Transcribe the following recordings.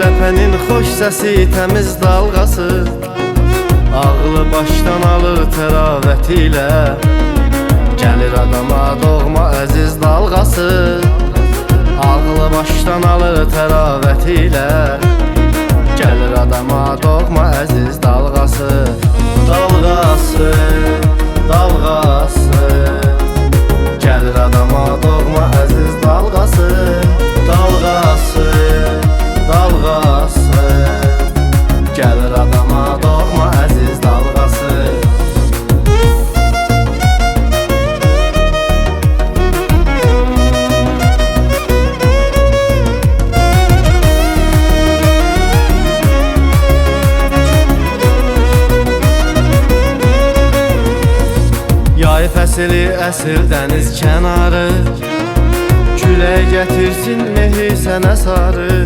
ləpənin xoş səsi, təmiz dalğası. Ağlı başdan alır təravət ilə. Gəlir adama doğma əziz dalğası. Ağlı başdan alır təravət ilə. Gəlir adama doğma əziz dalğası Dalğası, Yay fəsili əsir dəniz kənarı Külək gətirsin mehi sənə sarı.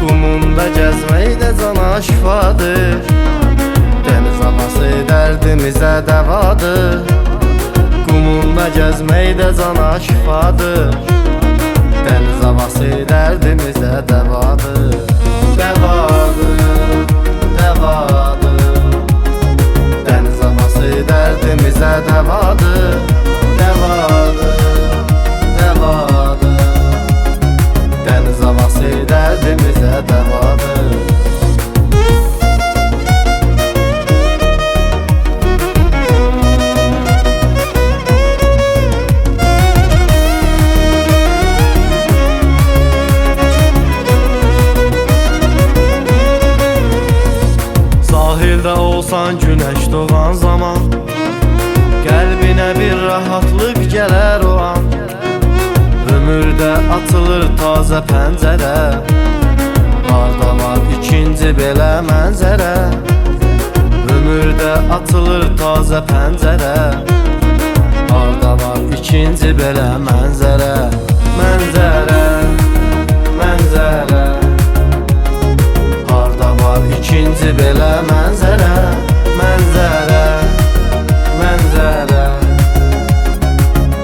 Qumunda gəzmək də cana şifadır. Dəniz havası dərdimizə dəvadır Qumunda gəzmək də cana şifadır. Dəniz havası dərdimizə Dəvadır, dərdimizə dəvadır Dəvadır, dəvadır Dəniz havası dərdimizə dəvadır Sahildə olsan günəş doğan zaman açılır taze pəncərə Harda var ikinci belə mənzərə Ömürdə açılır taze pəncərə Harda var ikinci belə mənzərə Mənzərə, mənzərə Harda var ikinci belə mənzərə Mənzərə, mənzərə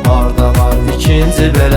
Harda var ikinci belə